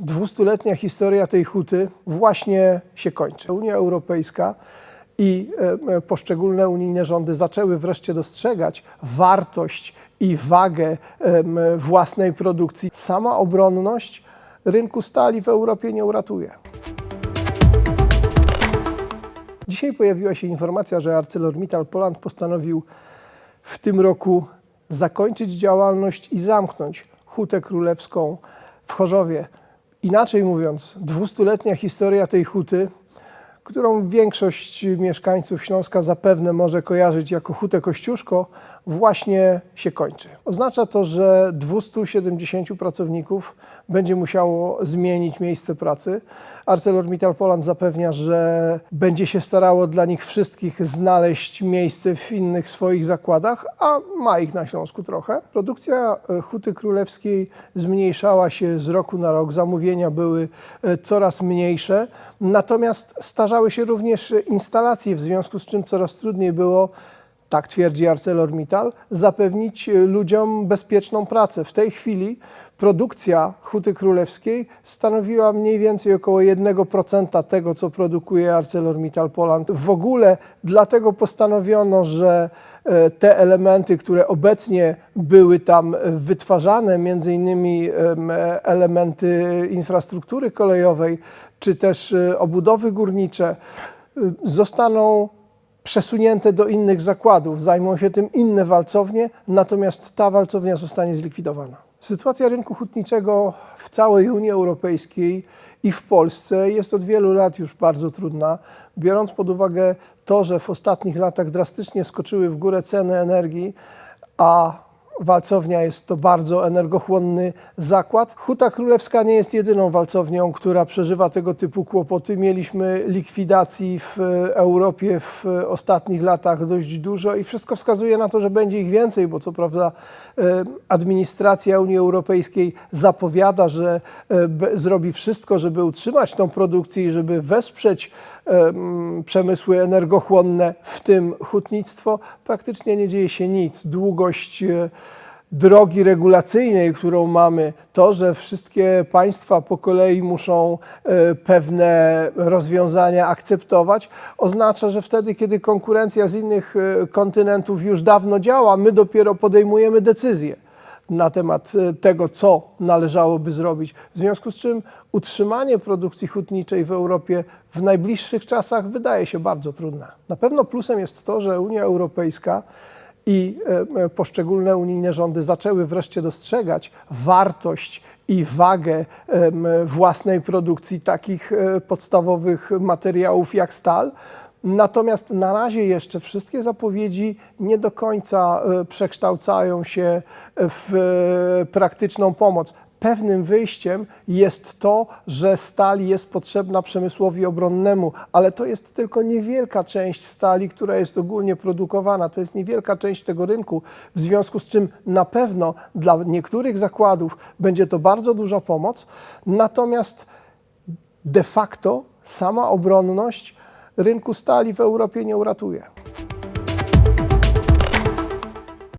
Dwustuletnia historia tej huty właśnie się kończy. Unia Europejska i e, e, poszczególne unijne rządy zaczęły wreszcie dostrzegać wartość i wagę em, własnej produkcji. Sama obronność rynku stali w Europie nie uratuje. Dzisiaj pojawiła się informacja, że ArcelorMittal Poland postanowił w tym roku zakończyć działalność i zamknąć hutę królewską w Chorzowie. Inaczej mówiąc, dwustuletnia historia tej huty, którą większość mieszkańców Śląska zapewne może kojarzyć jako hutę Kościuszko, właśnie się kończy. Oznacza to, że 270 pracowników będzie musiało zmienić miejsce pracy. ArcelorMittal Poland zapewnia, że będzie się starało dla nich wszystkich znaleźć miejsce w innych swoich zakładach, a ma ich na Śląsku trochę. Produkcja e, huty królewskiej zmniejszała się z roku na rok, zamówienia były e, coraz mniejsze, natomiast starzały się również instalacje, w związku z czym coraz trudniej było tak twierdzi ArcelorMittal, zapewnić e, ludziom bezpieczną pracę. W tej chwili produkcja huty królewskiej stanowiła mniej więcej około 1% tego, co produkuje ArcelorMittal Poland. W ogóle dlatego postanowiono, że e, te elementy, które obecnie były tam wytwarzane, między innymi e, elementy infrastruktury kolejowej, czy też obudowy górnicze, zostaną przesunięte do innych zakładów, zajmą się tym inne walcownie, natomiast ta walcownia zostanie zlikwidowana. Sytuacja rynku hutniczego w całej Unii Europejskiej i w Polsce jest od wielu lat już bardzo trudna, biorąc pod uwagę to, że w ostatnich latach drastycznie skoczyły w górę ceny energii, a Walcownia jest to bardzo energochłonny zakład. Huta Królewska nie jest jedyną walcownią, która przeżywa tego typu kłopoty. Mieliśmy likwidacji w Europie w ostatnich latach dość dużo i wszystko wskazuje na to, że będzie ich więcej, bo co prawda e, administracja Unii Europejskiej zapowiada, że e, zrobi wszystko, żeby utrzymać tą produkcję i żeby wesprzeć e, m, przemysły energochłonne, w tym hutnictwo. Praktycznie nie dzieje się nic. Długość drogi regulacyjnej, którą mamy, to, że wszystkie państwa po kolei muszą e, pewne rozwiązania akceptować, oznacza, że wtedy, kiedy konkurencja z innych e, kontynentów już dawno działa, my dopiero podejmujemy decyzje na temat e, tego, co należałoby zrobić. W związku z czym utrzymanie produkcji hutniczej w Europie w najbliższych czasach wydaje się bardzo trudne. Na pewno plusem jest to, że Unia Europejska i e, e, poszczególne unijne rządy zaczęły wreszcie dostrzegać wartość i wagę własnej produkcji takich e, podstawowych materiałów jak stal. Natomiast na razie jeszcze wszystkie zapowiedzi nie do końca e, przekształcają się w e, praktyczną pomoc. Pewnym wyjściem jest to, że stali jest potrzebna przemysłowi obronnemu, ale to jest tylko niewielka część stali, która jest ogólnie produkowana. To jest niewielka część tego rynku, w związku z czym na pewno dla niektórych zakładów będzie to bardzo duża pomoc. Natomiast de facto sama obronność rynku stali w Europie nie uratuje.